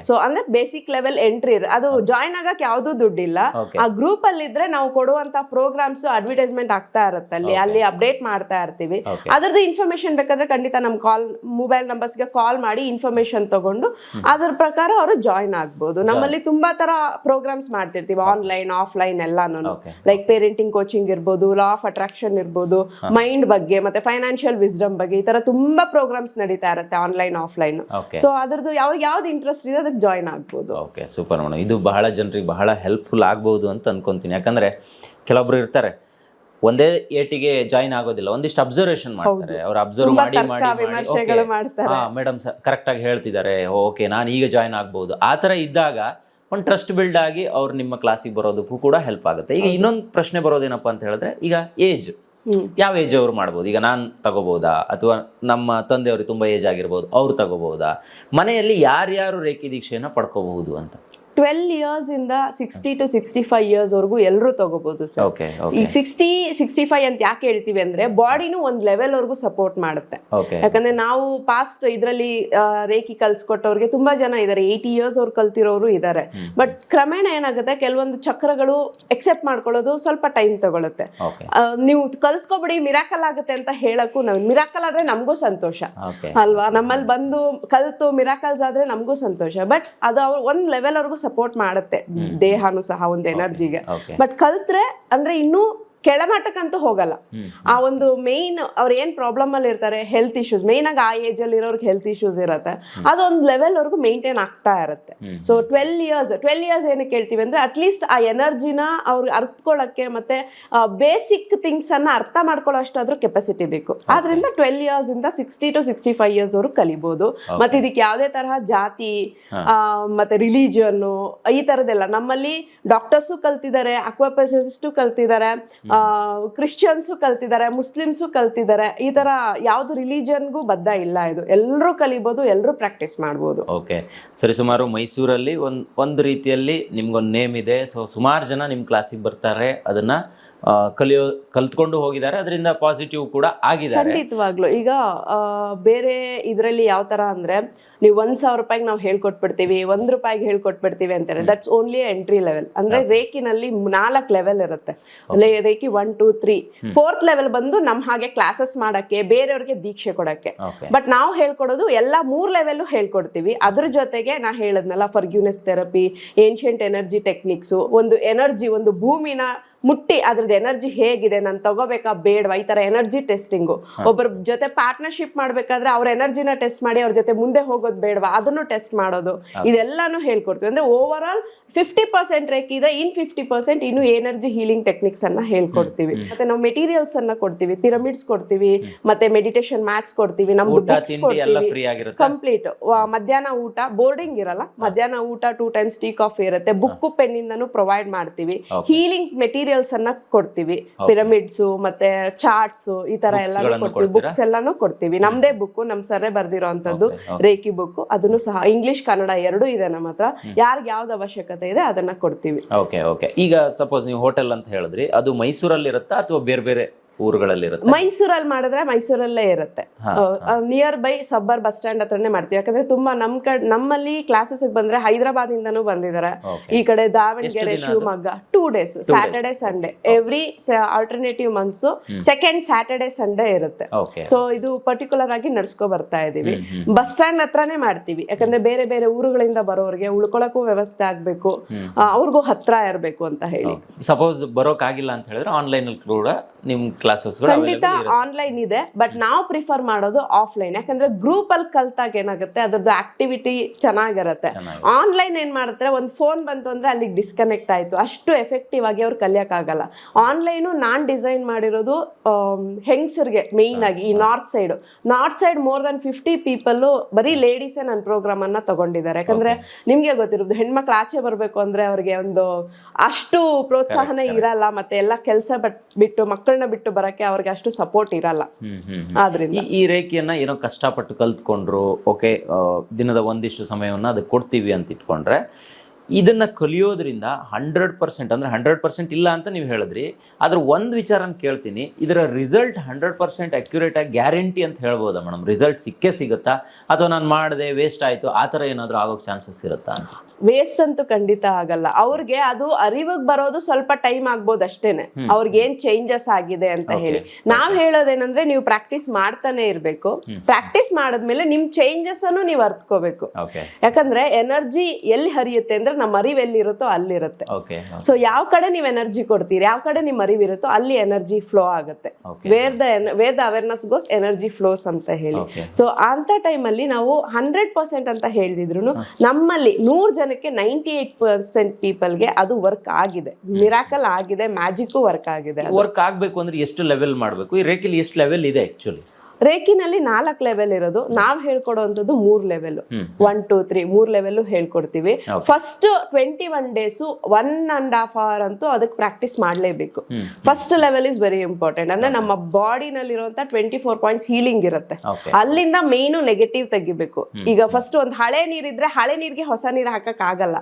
ಸೊ ಅಂದ್ರೆ ಬೇಸಿಕ್ ಲೆವೆಲ್ ಎಂಟ್ರಿ ಇದೆ ಅದು ಜಾಯಿನ್ ಆಗಕ್ ಯಾವ್ದು ದುಡ್ಡಿಲ್ಲ. ಆ ಗ್ರೂಪ್ ಅಲ್ಲಿ ಇದ್ರೆ ನಾವು ಕೊಡುವಂತ ಪ್ರೋಗ್ರಾಮ್ಸ್ ಅಡ್ವರ್ಟೈಸ್ಮೆಂಟ್ ಆಗ್ತಾ ಇರುತ್ತೆ ಅಲ್ಲಿ. ಅಲ್ಲಿ ಅಪ್ಡೇಟ್ ಮಾಡ್ತಾ ಇರ್ತೀವಿ. ಅದ್ರದ್ದು ಇನ್ಫಾರ್ಮೇಶನ್ ಬೇಕಾದ್ರೆ ಖಂಡಿತ ನಮ್ ಕಾಲ್ ಮೊಬೈಲ್ ನಂಬರ್ಸ್ಗೆ ಕಾಲ್ ಮಾಡಿ ಇನ್ಫಾರ್ಮೇಶನ್ ತಗೊಂಡು ಅದ್ರ ಪ್ರಕಾರ ಅವರು ಜಾಯಿನ್ ಆಗ್ಬೋದು. ನಮ್ಮಲ್ಲಿ ತುಂಬಾ ತರ ಪ್ರೋಗ್ರಾಮ್ಸ್ ಮಾಡ್ತಿರ್ತೀವಿ ಆನ್ಲೈನ್ ಆಫ್ಲೈನ್ ಎಲ್ಲಾನು. ಲೈಕ್ ಪೇರೆಂಟಿಂಗ್ ಕೋಚಿಂಗ್ ಇರ್ಬೋದು ಲಾ ಆಫ್ ಅಟ್ರಾಕ್ಷನ್ ಇರ್ಬೋದು ಮೈಂಡ್ ಬಗ್ಗೆ ಮತ್ತೆ ಫೈನಾನ್ಷಿಯಲ್ ವಿಸ್ಡಮ್ ಬಗ್ಗೆ ಈ ತರ ತುಂಬಾ ಪ್ರೋಗ್ರಾಮ್ಸ್ ನಡೀತಾ ಇರುತ್ತೆ ಆನ್ಲೈನ್ ಆಫ್ಲೈನ್ ಸೊ ಅದ್ರದ್ದು ಯಾವ ಯಾವ್ದು ಇಂಟ್ರೆಸ್ಟ್ ಇದೆ ಅದಕ್ಕೆ ಜಾಯಿನ್ ಆಗ್ಬೋದು. ಓಕೆ ಸೂಪರ್ ಮೇಡಮ್ ಇದು ಬಹಳ ಜನರಿಗೆ ಬಹಳ ಹೆಲ್ಪ್ಫುಲ್ ಆಗ್ಬೋದು ಅಂತ ಅನ್ಕೊಂತೀನಿ. ಯಾಕಂದ್ರೆ ಕೆಲವೊಬ್ರು ಇರ್ತಾರೆ ಒಂದೇ ಏಟಿಗೆ ಜಾಯಿನ್ ಆಗೋದಿಲ್ಲ ಒಂದಿಷ್ಟು ಅಬ್ಸರ್ವೇಷನ್ ಮಾಡ್ತಾರೆ. ಅವ್ರು ಅಬ್ಸರ್ವ್ ಮಾಡಿ ಮಾಡಿ. ಹಾ ಮೇಡಮ್ ಕರೆಕ್ಟ್ ಆಗಿ ಹೇಳ್ತಿದ್ದಾರೆ. ಓಕೆ ನಾನು ಈಗ ಜಾಯಿನ್ ಆಗ್ಬಹುದು ಆ ಥರ ಇದ್ದಾಗ ಒಂದು ಟ್ರಸ್ಟ್ ಬಿಲ್ಡ್ ಆಗಿ ಅವ್ರು ನಿಮ್ಮ ಕ್ಲಾಸಿಗೆ ಬರೋದಕ್ಕೂ ಕೂಡ ಹೆಲ್ಪ್ ಆಗುತ್ತೆ. ಈಗ ಇನ್ನೊಂದು ಪ್ರಶ್ನೆ ಬರೋದೇನಪ್ಪ ಅಂತ ಹೇಳಿದ್ರೆ ಈಗ ಏಜ್. ಯಾವ ಏಜ್ ಅವ್ರು ಮಾಡ್ಬೋದು? ಈಗ ನಾನು ತಗೋಬೋದಾ? ಅಥವಾ ನಮ್ಮ ತಂದೆಯವ್ರಿಗೆ ತುಂಬ ಏಜ್ ಆಗಿರ್ಬೋದು ಅವ್ರು ತಗೋಬೋದಾ? ಮನೆಯಲ್ಲಿ ಯಾರ್ಯಾರು ರೇಖಿ ದೀಕ್ಷೆಯನ್ನು ಪಡ್ಕೋಬಹುದು ಅಂತ. ಟ್ವೆಲ್ ಇಯರ್ಸ್ ಇಂದ sixty to sixty five years ವರೆಗೂ ಎಲ್ಲರೂ ತಗೋಬಹುದು ಸರ್. ಈಗ ಸಿಕ್ಸ್ಟಿ ಸಿಕ್ಸ್ಟಿ ಫೈವ್ ಅಂತ ಯಾಕೆ ಹೇಳ್ತೀವಿ ಅಂದ್ರೆ ಬಾಡಿನೂ ಒಂದ್ ಲೆವೆಲ್ ವರ್ಗೂ ಸಪೋರ್ಟ್ ಮಾಡುತ್ತೆ. ಯಾಕಂದ್ರೆ ನಾವು ಪಾಸ್ಟ್ ಇದರಲ್ಲಿ ರೇಖಿ ಕಲ್ಸ್ಕೊಟ್ಟವ್ರಿಗೆ ತುಂಬಾ ಜನ ಇದ್ದಾರೆ ಏಯ್ಟಿ ಇಯರ್ಸ್ ಅವ್ರು ಕಲ್ತಿರೋರು ಇದ್ದಾರೆ ಬಟ್ ಕ್ರಮೇಣ ಏನಾಗುತ್ತೆ ಕೆಲವೊಂದು ಚಕ್ರಗಳು ಎಕ್ಸೆಪ್ಟ್ ಮಾಡ್ಕೊಳ್ಳೋದು ಸ್ವಲ್ಪ ಟೈಮ್ ತಗೊಳುತ್ತೆ. ನೀವು ಕಲ್ತ್ಕೊಬಿಡಿ ಮಿರಾಕಲ್ ಆಗುತ್ತೆ ಅಂತ ಹೇಳಕ್ಕೂ ನಾವು ಮಿರಾಕಲ್ ಆದ್ರೆ ನಮಗೂ ಸಂತೋಷ. ಅಲ್ವಾ? ನಮ್ಮಲ್ಲಿ ಬಂದು ಕಲ್ತು ಮಿರಾಕಲ್ಸ್ ಆದ್ರೆ ನಮಗೂ ಸಂತೋಷ. ಬಟ್ ಅದು ಅವ್ರು ಒಂದ್ ಲೆವೆಲ್ ವರ್ಗೂ ಸಪೋರ್ಟ್ ಮಾಡುತ್ತೆ. ದೇಹನೂ ಸಹ ಒಂದು ಎನರ್ಜಿಗೆ. ಬಟ್ ಕಲ್ತ್ರೆ ಅಂದ್ರೆ ಇನ್ನೂ ಕೆಳಮಟ್ಟಕ್ಕಂತೂ ಹೋಗಲ್ಲ. ಆ ಒಂದು ಮೇನ್ ಅವ್ರು ಏನ್ ಪ್ರಾಬ್ಲಮ್ ಅಲ್ಲಿ ಇರ್ತಾರೆ ಹೆಲ್ತ್ ಇಶ್ಯೂಸ್ ಮೇನ್ ಆಗಿ ಆ ಏಜ್ ಅಲ್ಲಿ ಇರೋರ್ಗೆ ಹೆಲ್ತ್ ಇಶ್ಯೂಸ್ ಇರುತ್ತೆ. ಅದೊಂದು ಲೆವೆಲ್ ವರ್ಗೂ ಮೇಂಟೈನ್ ಆಗ್ತಾ ಇರುತ್ತೆ. So twelve years twelve years ಏನಕ್ಕೆ ಹೇಳ್ತೀವಿ ಅಂದ್ರೆ ಅಟ್ಲೀಸ್ಟ್ ಆ ಎನರ್ಜಿನ ಅವ್ರಿಗೆ ಅರ್ಥಕೊಳ್ಳೋಕ್ಕೆ ಮತ್ತೆ ಬೇಸಿಕ್ ಥಿಂಗ್ಸ್ ಅನ್ನ ಅರ್ಥ ಮಾಡ್ಕೊಳ್ಳೋ ಅಷ್ಟಾದ್ರೂ ಕೆಪಾಸಿಟಿ ಬೇಕು. ಆದ್ರಿಂದ ಟ್ವೆಲ್ ಇಯರ್ಸ್ ಇಂದ sixty to sixty five years ಅವರು ಕಲಿಬಹುದು ಮತ್ತೆ ಇದಕ್ಕೆ ಯಾವುದೇ ತರಹ ಜಾತಿ ಮತ್ತೆ ರಿಲಿಜಿಯನ್ ಈ ತರದೆಲ್ಲ ನಮ್ಮಲ್ಲಿ ಡಾಕ್ಟರ್ಸು ಕಲ್ತಿದ್ದಾರೆ ಅಕ್ವಾಪಸಿಸ್ಟು ಕಲ್ತಿದ್ದಾರೆ. ಕ್ರಿಶ್ಚಿಯನ್ಸು ಕಲ್ತಿದ್ದಾರೆ ಮುಸ್ಲಿಮ್ಸು ಕಲ್ತಿದ್ದಾರೆ ಈ ತರ ಯಾವ್ದು ರಿಲಿಜನ್ಗೂ ಬದ್ಧ ಇಲ್ಲ ಇದು. ಎಲ್ಲರೂ ಕಲಿಬಹುದು ಎಲ್ಲರೂ ಪ್ರಾಕ್ಟೀಸ್ ಮಾಡ್ಬೋದು. ಓಕೆ. ಸರಿ ಸುಮಾರು ಮೈಸೂರಲ್ಲಿ ಒಂದು ಒಂದು ರೀತಿಯಲ್ಲಿ ನಿಮ್ಗೊಂದು ನೇಮ್ ಇದೆ. ಸೊ ಸುಮಾರು ಜನ ನಿಮ್ಮ ಕ್ಲಾಸಿಗೆ ಬರ್ತಾರೆ. ಅದನ್ನ ಆ, ಕಲಿಯೋ ಕಲ್ತ್ಕೊಂಡು ಹೋಗಿದ್ದಾರೆ. ಅದರಿಂದ ಪಾಸಿಟಿವ್ ಕೂಡ ಆಗಿದ್ದಾರೆ. ಖಂಡಿತವಾಗ್ಲು. ಈಗ ಆ, ಬೇರೆ ಇದರಲ್ಲಿ ಯಾವ ತರ ಅಂದ್ರೆ ನೀವು ಒಂದ್ ಸಾವಿರ ರೂಪಾಯಿಗೆ ನಾವು ಹೇಳ್ಕೊಟ್ಬಿಡ್ತೀವಿ ಒಂದ್ ರೂಪಾಯಿಗೆ ಹೇಳ್ಕೊಟ್ಬಿಡ್ತೀವಿ ಅಂತಾರೆ. ದಟ್ಸ್ ಓನ್ಲಿ ಎಂಟ್ರಿ ಲೆವೆಲ್ ಅಂದ್ರೆ ರೇಕಿನಲ್ಲಿ ನಾಲ್ಕು ಲೆವೆಲ್ ಇರುತ್ತೆ. Reiki Reiki one two three fourth level ಬಂದು ನಮ್ ಹಾಗೆ ಕ್ಲಾಸಸ್ ಮಾಡಕ್ಕೆ ಬೇರೆಯವ್ರಿಗೆ ದೀಕ್ಷೆ ಕೊಡಕ್ಕೆ. ಬಟ್ ನಾವು ಹೇಳ್ಕೊಡೋದು ಎಲ್ಲ ಮೂರ್ ಲೆವೆಲ್ ಹೇಳ್ಕೊಡ್ತೀವಿ. ಅದ್ರ ಜೊತೆಗೆ ನಾ ಹೇಳದ್ನಲ್ಲ forgiveness therapy ancient energy techniques ಒಂದು ಎನರ್ಜಿ ಒಂದು ಭೂಮಿನ ಮುಟ್ಟಿ ಅದ್ರದ್ದು ಎನರ್ಜಿ ಹೇಗಿದೆ ನಾನು ತಗೋಬೇಕಾ ಬೇಡವಾ? ಈ ತರ ಎನರ್ಜಿ ಟೆಸ್ಟಿಂಗು ಒಬ್ಬರ ಜೊತೆ ಪಾರ್ಟ್ನರ್ಶಿಪ್ ಮಾಡ್ಬೇಕಾದ್ರೆ ಅವ್ರ ಎನರ್ಜಿನ ಟೆಸ್ಟ್ ಮಾಡಿ ಅವ್ರ ಜೊತೆ ಮುಂದೆ ಹೋಗೋದು ಬೇಡವಾ? ಅದನ್ನು ಟೆಸ್ಟ್ ಮಾಡೋದು. ಇದೆಲ್ಲಾನು ಹೇಳ್ಕೊಡ್ತೀವಿ. ಅಂದ್ರೆ overall fifty percent Reiki ಇದೆ ಇನ್ ಫಿಫ್ಟಿ ಪರ್ಸೆಂಟ್ ಇನ್ನು ಎನರ್ಜಿ ಹೀಲಿಂಗ್ ಟೆಕ್ನಿಕ್ಸ್ ಅನ್ನ ಹೇಳ್ಕೊಡ್ತೀವಿ. ಮತ್ತೆ ನಾವು ಮೆಟೀರಿಯಲ್ಸ್ ಅನ್ನ ಕೊಡ್ತೀವಿ ಪಿರಮಿಡ್ಸ್ ಕೊಡ್ತೀವಿ ಮತ್ತೆ ಮೆಡಿಟೇಷನ್ ಮ್ಯಾಚ್ ಕೊಡ್ತೀವಿ ನಮ್ದು ಬುಕ್ಸ್ ಎಲ್ಲ ಕೊಡ್ತೀವಿ. ಕಂಪ್ಲೀಟ್ ಮಧ್ಯಾಹ್ನ ಊಟ ಬೋರ್ಡಿಂಗ್ ಇರಲ್ಲ ಮಧ್ಯಾಹ್ನ ಊಟ ಟೂ ಟೈಮ್ಸ್ ಟೀ ಕಾಫಿ ಇರುತ್ತೆ. ಬುಕ್ ಪೆನ್ ಇಂದನೂ ಪ್ರೊವೈಡ್ ಮಾಡ್ತೀವಿ. ಹೀಲಿಂಗ್ ಮೆಟೀರಿಯಲ್ಸ್ ಅನ್ನ ಕೊಡ್ತೀವಿ. ಪಿರಮಿಡ್ಸ್ ಮತ್ತೆ ಚಾರ್ಟ್ಸ್ ಈ ತರ ಎಲ್ಲಾನು ಕೊಡ್ತೀವಿ. ಬುಕ್ಸ್ ಎಲ್ಲಾನು ಕೊಡ್ತೀವಿ. ನಮ್ದೇ ಬುಕ್ ನಮ್ ಸರೇ ಬರ್ದಿರೋ ರೇಖಿ ಬುಕ್ ಅದನ್ನು ಸಹ ಇಂಗ್ಲಿಷ್ ಕನ್ನಡ ಎರಡೂ ಇದೆ ನಮ್ಮ ಹತ್ರ. ಯಾರಿಗೆ ಯಾವ್ದು ಅವಶ್ಯಕತೆ ಇದೆ, ಅದನ್ನ ಕೊಡ್ತೀವಿ. ಓಕೆ ಓಕೆ ಈಗ ಸಪೋಸ್ ನೀವು ಹೋಟೆಲ್ ಅಂತ ಹೇಳಿದ್ರಿ, ಅದು ಮೈಸೂರಲ್ಲಿ ಇರುತ್ತಾ ಅಥವಾ ಬೇರೆ ಬೇರೆ ಊರುಗಳಲ್ಲಿ ಇರುತ್ತೆ ಮೈಸೂರಲ್ಲಿ ಮಾಡಿದ್ರೆ ಮೈಸೂರಲ್ಲೇ ಇರುತ್ತೆ. Near by suburb bus stand ಹತ್ರನೇ ಮಾಡ್ತೀವಿ. ಯಾಕಂದ್ರೆ ತುಂಬಾ ನಮ್ ಕಡೆ ನಮ್ಮಲ್ಲಿ ಕ್ಲಾಸಸ್ ಬಂದ್ರೆ ಹೈದರಾಬಾದ್ ಇಂದನೂ ಬಂದಿದ್ದಾರೆ ಈ ಕಡೆ Davanagere Shivamogga two days Saturday Sunday every alternative months second Saturday Sunday ಇರುತ್ತೆ. ಸೊ ಇದು ಪರ್ಟಿಕ್ಯುಲರ್ ಆಗಿ ನಡ್ಸ್ಕೊ ಬರ್ತಾ ಇದೀವಿ. ಬಸ್ ಸ್ಟ್ಯಾಂಡ್ ಹತ್ರನೇ ಮಾಡ್ತೀವಿ. ಯಾಕಂದ್ರೆ ಬೇರೆ ಬೇರೆ ಊರುಗಳಿಂದ ಬರೋರಿಗೆ ಉಳ್ಕೊಳಕ್ಕೂ ವ್ಯವಸ್ಥೆ ಆಗ್ಬೇಕು. ಅವ್ರಿಗೂ ಹತ್ರ ಇರಬೇಕು ಅಂತ ಹೇಳಿ. ಸಪೋಸ್ ಬರೋಕ್ಕಾಗಿಲ್ಲ ಅಂತ ಹೇಳಿದ್ರೆ ಆನ್ಲೈನ್ ಅಲ್ಲಿ ಕೂಡ ನಿಮ್ ಕ್ಲಾಸಸ್ಗಳು ಖಂಡಿತ ಆನ್ಲೈನ್ ಇದೆ ಬಟ್ ನಾವು ಪ್ರಿಫರ್ ಮಾಡೋದು ಆಫ್ಲೈನ್ ಯಾಕಂದ್ರೆ ಗ್ರೂಪ್ ಅಲ್ಲಿ ಕಲ್ತಾಗ ಏನಾಗುತ್ತೆ ಅದ್ರದ್ದು ಆಕ್ಟಿವಿಟಿ ಚೆನ್ನಾಗಿರುತ್ತೆ. ಆನ್ಲೈನ್ ಏನ್ ಮಾಡುತ್ತೆ ಒಂದು ಫೋನ್ ಬಂತು ಅಂದ್ರೆ ಅಲ್ಲಿಗೆ ಡಿಸ್ಕನೆಕ್ಟ್ ಆಯ್ತು. ಅಷ್ಟು ಎಫೆಕ್ಟಿವ್ ಆಗಿ ಅವ್ರು ಕಲಿಯಕ್ಕಾಗಲ್ಲ. ಆನ್ಲೈನು ನಾನ್ ಡಿಸೈನ್ ಮಾಡಿರೋದು ಹೆಂಗಸರಿಗೆ ಮೇಯ್ನ್ ಆಗಿ ಈ north side north side more than fifty people ಬರೀ ಲೇಡೀಸೇ ನನ್ನ ಪ್ರೋಗ್ರಾಮ್ ಅನ್ನ ತಗೊಂಡಿದ್ದಾರೆ. ಯಾಕಂದ್ರೆ ನಿಮ್ಗೆ ಗೊತ್ತಿರೋದು ಹೆಣ್ಮಕ್ಳು ಆಚೆ ಬರ್ಬೇಕು ಅಂದ್ರೆ ಅವ್ರಿಗೆ ಒಂದು ಅಷ್ಟು ಪ್ರೋತ್ಸಾಹನೇ ಇರಲ್ಲ ಮತ್ತೆ ಎಲ್ಲ ಕೆಲಸ ಬಿಟ್ಟು ಮಕ್ಕಳನ್ನ ಬಿಟ್ಟು ಬರಕ್ಕೆ ಅವ್ರಿಗೆ ಅಷ್ಟು ಸಪೋರ್ಟ್ ಇರಲ್ಲ. ಆದ್ರಿಂದ. ಈ- ರೇಖೆಯನ್ನ ಏನೋ ಕಷ್ಟಪಟ್ಟು ಕಲ್ತ್ಕೊಂಡ್ರು ಓಕೆ ದಿನದ ಒಂದಿಷ್ಟು ಸಮಯವನ್ನ ಅದಕ್ಕೆ ಕೊಡ್ತೀವಿ ಅಂತ ಇಟ್ಕೊಂಡ್ರೆ ಇದನ್ನ ಕಲಿಯೋದ್ರಿಂದ ಹಂಡ್ರೆಡ್ ಪರ್ಸೆಂಟ್ ಅಂದ್ರೆ ಹಂಡ್ರೆಡ್ ಪರ್ಸೆಂಟ್ ಇಲ್ಲ ಅಂತ ನೀವು ಹೇಳಿದ್ರಿ. ಆದ್ರೆ ಒಂದು ವಿಚಾರನ ಕೇಳ್ತೀನಿ. ಇದರ ರಿಸಲ್ಟ್ ಹಂಡ್ರೆಡ್ ಪರ್ಸೆಂಟ್ ಅಕ್ಯುರೇಟ್ ಆಗಿ ಗ್ಯಾರಂಟಿ ಅಂತ ಹೇಳ್ಬೋದಾ ಮೇಡಮ್? ರಿಸಲ್ಟ್ ಸಿಕ್ಕೇ ಸಿಗುತ್ತಾ? ಅಥವಾ ನಾನು ಮಾಡಿದೆ ವೇಸ್ಟ್ ಆಯ್ತು ಆ ಥರ ಏನಾದರೂ ಆಗೋಕ್ಕೆ ಚಾನ್ಸಸ್ ಇರುತ್ತಾ ಅಂತ? ವೇಸ್ಟ್ ಅಂತೂ ಖಂಡಿತ ಆಗಲ್ಲ. ಅವ್ರಿಗೆ ಅದು ಅರಿವಿಗೆ ಬರೋದು ಸ್ವಲ್ಪ ಟೈಮ್ ಆಗ್ಬೋದು ಅಷ್ಟೇನೆ. ಅವ್ರಿಗೆ ಏನ್ ಚೇಂಜಸ್ ಆಗಿದೆ ಅಂತ ಹೇಳಿ. ನಾವ್ ಹೇಳೋದೇನಂದ್ರೆ ನೀವು ಪ್ರಾಕ್ಟೀಸ್ ಮಾಡ್ತಾನೆ ಇರ್ಬೇಕು. ಪ್ರಾಕ್ಟೀಸ್ ಮಾಡಿದ್ಮೇಲೆ ನಿಮ್ ಚೇಂಜಸ್ ಅನ್ನು ನೀವು ಅರ್ತ್ಕೋಬೇಕು. ಯಾಕಂದ್ರೆ ಎನರ್ಜಿ ಎಲ್ಲಿ ಹರಿಯುತ್ತೆ ಅಂದ್ರೆ ನಮ್ಮ ಅರಿವು ಎಲ್ಲಿರುತ್ತೋ ಅಲ್ಲಿರುತ್ತೆ. ಸೊ ಯಾವ ಕಡೆ ನೀವು ಎನರ್ಜಿ ಕೊಡ್ತೀರಿ ಯಾವ ಕಡೆ ನಿಮ್ಮ ಅರಿವಿರುತ್ತೋ ಅಲ್ಲಿ ಎನರ್ಜಿ ಫ್ಲೋ ಆಗುತ್ತೆ. Where the where the awareness goes energy flows ಅಂತ ಹೇಳಿ. ಸೊ ಅಂತ ಟೈಮಲ್ಲಿ ನಾವು ಹಂಡ್ರೆಡ್ ಪರ್ಸೆಂಟ್ ಅಂತ ಹೇಳಿದ್ರು ನಮ್ಮಲ್ಲಿ ನೂರ್ ಜನಕ್ಕೆ ನೈಂಟಿ ಏಟ್ ಪರ್ಸೆಂಟ್ ಪೀಪಲ್ಗೆ ಅದು ವರ್ಕ್ ಆಗಿದೆ. ಮಿರಾಕಲ್ ಆಗಿದೆ ಮ್ಯಾಜಿಕ್ಕು ವರ್ಕ್ ಆಗಿದೆ. ವರ್ಕ್ ಆಗಬೇಕು ಅಂದ್ರೆ ಎಷ್ಟು ಲೆವೆಲ್ ಮಾಡಬೇಕು? ಈ ರೇಖೆಲಿ ಎಷ್ಟು ಲೆವೆಲ್ ಇದೆ ಆ್ಯಕ್ಚುಲಿ ರೇಕಿನಲ್ಲಿ ನಾಲ್ಕು ಲೆವೆಲ್ ಇರೋದು. ನಾವ್ ಹೇಳ್ಕೊಡೋವಂಥದ್ದು ಮೂರ್ ಲೆವೆಲ್. ಒನ್ ಟೂ ತ್ರೀ ಮೂರ್ ಲೆವೆಲ್ ಹೇಳ್ಕೊಡ್ತೀವಿ. First twenty one days one and half hour ಅಂತೂ ಅದಕ್ಕೆ ಪ್ರಾಕ್ಟೀಸ್ ಮಾಡಲೇಬೇಕು. First level is very important ಅಂದ್ರೆ ನಮ್ಮ ಬಾಡಿನಲ್ಲಿರುವಂತ ಟ್ವೆಂಟಿ ಫೋರ್ ಪಾಯಿಂಟ್ಸ್ ಹೀಲಿಂಗ್ ಇರುತ್ತೆ. ಅಲ್ಲಿಂದ ಮೇನು ನೆಗೆಟಿವ್ ತೆಗಿಬೇಕು. ಈಗ ಫಸ್ಟ್ ಒಂದ್ ಹಳೆ ನೀರಿದ್ರೆ ಹಳೆ ನೀರಿಗೆ ಹೊಸ ನೀರ್ ಹಾಕಕ್ ಆಗಲ್ಲ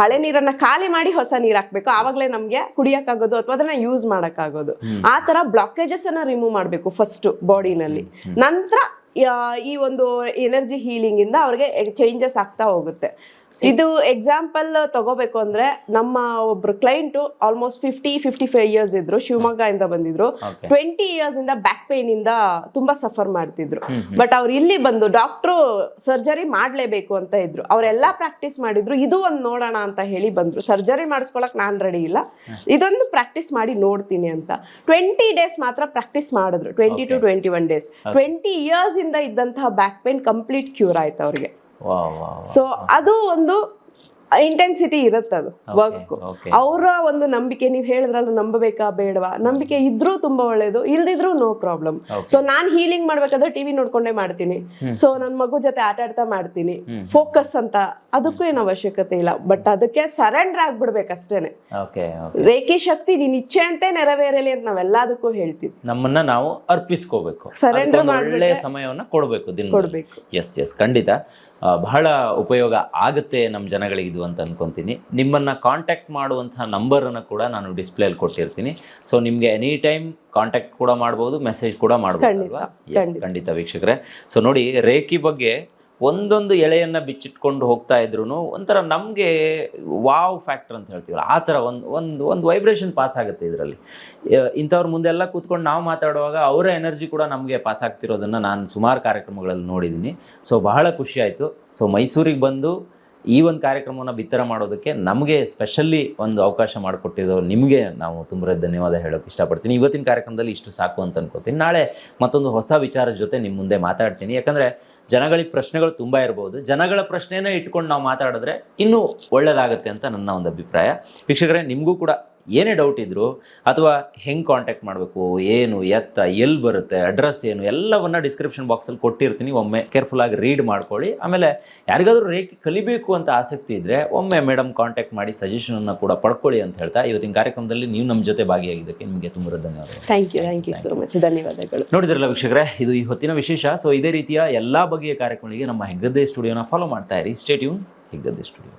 ಹಳೆ ನೀರನ್ನ ಖಾಲಿ ಮಾಡಿ ಹೊಸ ನೀರ್ ಹಾಕ್ಬೇಕು. ಆವಾಗಲೇ ನಮ್ಗೆ ಕುಡಿಯಕ್ಕಾಗೋದು ಅಥವಾ ಅದನ್ನ ಯೂಸ್ ಮಾಡಕ್ ಆಗೋದು ಆ ತರ ಬ್ಲಾಕೇಜಸ್ ಅನ್ನ ರಿಮೂವ್ ಮಾಡಬೇಕು ಫಸ್ಟ್ ಬಾಡಿನಲ್ಲಿ ನಂತರ ಈ ಒಂದು ಎನರ್ಜಿ ಹೀಲಿಂಗ್ ಇಂದ ಅವ್ರಿಗೆ ಚೇಂಜಸ್ ಆಗ್ತಾ ಹೋಗುತ್ತೆ. ಇದು ಎಕ್ಸಾಂಪಲ್ ತಗೋಬೇಕು ಅಂದ್ರೆ ನಮ್ಮ ಒಬ್ರು client almost fifty fifty five years ಇದ್ರು ಶಿವಮೊಗ್ಗ ಇಂದ ಬಂದಿದ್ರು. ಟ್ವೆಂಟಿ ಇಯರ್ಸ್ ಇಂದ ಬ್ಯಾಕ್ ಪೇನ್ ಇಂದ ತುಂಬಾ ಸಫರ್ ಮಾಡ್ತಿದ್ರು. ಬಟ್ ಅವ್ರು ಇಲ್ಲಿ ಬಂದು ಡಾಕ್ಟ್ರು ಸರ್ಜರಿ ಮಾಡ್ಲೇಬೇಕು ಅಂತ ಇದ್ರು. ಅವರೆಲ್ಲ ಪ್ರಾಕ್ಟೀಸ್ ಮಾಡಿದ್ರು ಇದು ಒಂದು ನೋಡೋಣ ಅಂತ ಹೇಳಿ ಬಂದ್ರು. ಸರ್ಜರಿ ಮಾಡಿಸ್ಕೊಳಕ್ ನಾನ್ ರೆಡಿ ಇಲ್ಲ. ಇದೊಂದು ಪ್ರಾಕ್ಟೀಸ್ ಮಾಡಿ ನೋಡ್ತೀನಿ ಅಂತ. ಟ್ವೆಂಟಿ ಡೇಸ್ ಮಾತ್ರ ಪ್ರಾಕ್ಟೀಸ್ ಮಾಡಿದ್ರು. Twenty to twenty one days twenty years ಇಂದ ಇದ್ದಂತಹ ಬ್ಯಾಕ್ ಪೇನ್ ಕಂಪ್ಲೀಟ್ ಕ್ಯೂರ್ ಆಯ್ತು ಅವ್ರಿಗೆ. ಸೊ ಅದು ಒಂದು ಇಂಟೆನ್ಸಿಟಿ ಇರುತ್ತೆ ಅದು ವರ್ಕ್ ಅವರ ಒಂದು ನಂಬಿಕೆ ನೀವು ಹೇಳಿದ್ರಲ್ಲ ನಂಬಬೇಕಾ ಬೇಡವಾ? ನಂಬಿಕೆ ಇದ್ರೂ ತುಂಬಾ ಒಳ್ಳೇದು ಇಲ್ದಿದ್ರು ನೋ ಪ್ರಾಬ್ಲಮ್ ಸೊ ನಾನ್ ಹೀಲಿಂಗ್ ಮಾಡ್ಬೇಕಾದ್ರೆ ಟಿವಿ ನೋಡ್ಕೊಂಡೇ ಮಾಡ್ತೀನಿ. ಸೊ ನನ್ ಮಗು ಜೊತೆ ಆಟ ಆಡ್ತಾ ಮಾಡ್ತೀನಿ. ಫೋಕಸ್ ಅಂತ ಅದಕ್ಕೂ ಏನು ಅವಶ್ಯಕತೆ ಇಲ್ಲ. ಬಟ್ ಅದಕ್ಕೆ ಸರೆಂಡರ್ ಆಗ್ಬಿಡ್ಬೇಕಷ್ಟೇನೆ ರೇಖಿ ಶಕ್ತಿ ನಿನ್ ಇಚ್ಛೆ ಅಂತೆ ನೆರವೇರಲಿ ಅಂತ ನಾವೆಲ್ಲದಕ್ಕೂ ಹೇಳ್ತೀವಿ. ನಮ್ಮನ್ನ ನಾವು ಅರ್ಪಿಸ್ಕೋಬೇಕು. ಸರೆಂಡರ್ ಒಳ್ಳೆ ಸಮಯವನ್ನ ಕೊಡಬೇಕು ಕೊಡ್ಬೇಕು. ಎಸ್ ಎಸ್ ಖಂಡಿತ. ಬಹಳ ಉಪಯೋಗ ಆಗುತ್ತೆ ನಮ್ಮ ಜನಗಳಿಗೆ ಇದು ಅಂತ ಅನ್ಕೊಂತೀನಿ. ನಿಮ್ಮನ್ನ ಕಾಂಟ್ಯಾಕ್ಟ್ ಮಾಡುವಂಥ ನಂಬರನ್ನು ಕೂಡ ನಾನು ಡಿಸ್ಪ್ಲೇಲಿ ಕೊಟ್ಟಿರ್ತೀನಿ. ಸೊ ನಿಮಗೆ ಎನಿ ಟೈಮ್ ಕಾಂಟ್ಯಾಕ್ಟ್ ಕೂಡ ಮಾಡ್ಬೋದು ಮೆಸೇಜ್ ಕೂಡ ಮಾಡ್ಬೋದು ಖಂಡಿತ ವೀಕ್ಷಕರೇ. ಸೊ ನೋಡಿ ರೇಖಿ ಬಗ್ಗೆ ಒಂದೊಂದು ಎಳೆಯನ್ನು ಬಿಚ್ಚಿಟ್ಕೊಂಡು ಹೋಗ್ತಾ ಇದ್ರು ಒಂಥರ ನಮಗೆ ವಾವ್ ಫ್ಯಾಕ್ಟ್ರ್ ಅಂತ ಹೇಳ್ತೀವಲ್ಲ, ಆ ಥರ ಒಂದು ಒಂದು ಒಂದು ವೈಬ್ರೇಷನ್ ಪಾಸ್ ಆಗುತ್ತೆ ಇದರಲ್ಲಿ. ಇಂಥವ್ರ ಮುಂದೆಲ್ಲ ಕೂತ್ಕೊಂಡು ನಾವು ಮಾತಾಡುವಾಗ ಅವರ ಎನರ್ಜಿ ಕೂಡ ನಮಗೆ ಪಾಸ್ ಆಗ್ತಿರೋದನ್ನು ನಾನು ಸುಮಾರು ಕಾರ್ಯಕ್ರಮಗಳಲ್ಲಿ ನೋಡಿದ್ದೀನಿ ಸೊ ಬಹಳ ಖುಷಿ ಆಯಿತು. ಸೊ ಮೈಸೂರಿಗೆ ಬಂದು ಈ ಒಂದು ಕಾರ್ಯಕ್ರಮವನ್ನು ಬಿತ್ತರ ಮಾಡೋದಕ್ಕೆ ನಮಗೆ ಸ್ಪೆಷಲಿ ಒಂದು ಅವಕಾಶ ಮಾಡಿಕೊಟ್ಟಿರೋ ನಿಮಗೆ ನಾವು ತುಂಬ ಧನ್ಯವಾದ ಹೇಳೋಕೆ ಇಷ್ಟಪಡ್ತೀನಿ. ಇವತ್ತಿನ ಕಾರ್ಯಕ್ರಮದಲ್ಲಿ ಇಷ್ಟು ಸಾಕು ಅಂತ ಅನ್ಕೋತೀನಿ. ನಾಳೆ ಮತ್ತೊಂದು ಹೊಸ ವಿಚಾರದ ಜೊತೆ ನಿಮ್ಮ ಮುಂದೆ ಮಾತಾಡ್ತೀನಿ. ಯಾಕಂದರೆ ಜನಗಳಿಗೆ ಪ್ರಶ್ನೆಗಳು ತುಂಬ ಇರ್ಬೋದು. ಜನಗಳ ಪ್ರಶ್ನೆನೇ ಇಟ್ಕೊಂಡು ನಾವು ಮಾತಾಡಿದ್ರೆ ಇನ್ನೂ ಒಳ್ಳೆಯದಾಗುತ್ತೆ ಅಂತ ನನ್ನ ಒಂದು ಅಭಿಪ್ರಾಯ. ವೀಕ್ಷಕರೇ, ನಿಮಗೂ ಕೂಡ ಏನೇ ಡೌಟ್ ಇದ್ರು ಅಥವಾ ಹೆಂಗೆ ಕಾಂಟ್ಯಾಕ್ಟ್ ಮಾಡಬೇಕು ಏನು ಎತ್ತ ಎಲ್ಲಿ ಬರುತ್ತೆ ಅಡ್ರೆಸ್ ಏನು ಎಲ್ಲವನ್ನ ಡಿಸ್ಕ್ರಿಪ್ಷನ್ ಬಾಕ್ಸಲ್ಲಿ ಕೊಟ್ಟಿರ್ತೀನಿ. ಒಮ್ಮೆ ಕೇರ್ಫುಲ್ ಆಗಿ ರೀಡ್ ಮಾಡ್ಕೊಳ್ಳಿ. ಆಮೇಲೆ ಯಾರಿಗಾದ್ರೂ ರೇಖೆ ಕಲಿಬೇಕು ಅಂತ ಆಸಕ್ತಿ ಇದ್ದರೆ ಒಮ್ಮೆ ಮೇಡಮ್ ಕಾಂಟ್ಯಾಕ್ಟ್ ಮಾಡಿ ಸಜೆಷನನ್ನು ಕೂಡ ಪಡ್ಕೊಳ್ಳಿ ಅಂತ ಹೇಳ್ತಾ ಇವತ್ತಿನ ಕಾರ್ಯಕ್ರಮದಲ್ಲಿ ನೀವು ನಮ್ಮ ಜೊತೆ ಭಾಗಿಯಾಗಿದ್ದಕ್ಕೆ ನಿಮಗೆ ತುಂಬ ಧನ್ಯವಾದ thank you thank you so much ಧನ್ಯವಾದಗಳು. ನೋಡಿದ್ರಲ್ಲ ವೀಕ್ಷಕರೇ ಇದು ಈ ಹೊತ್ತಿನ ವಿಶೇಷ. ಸೊ ಇದೇ ರೀತಿಯ ಎಲ್ಲ ಬಗೆಯ ಕಾರ್ಯಕ್ರಮಗಳಿಗೆ ನಮ್ಮ ಹೆಗ್ಗದ್ದೆ ಸ್ಟುಡಿಯೋನ ಫಾಲೋ ಮಾಡ್ತಾ ಇರಿ. Stay tuned Heggadde studio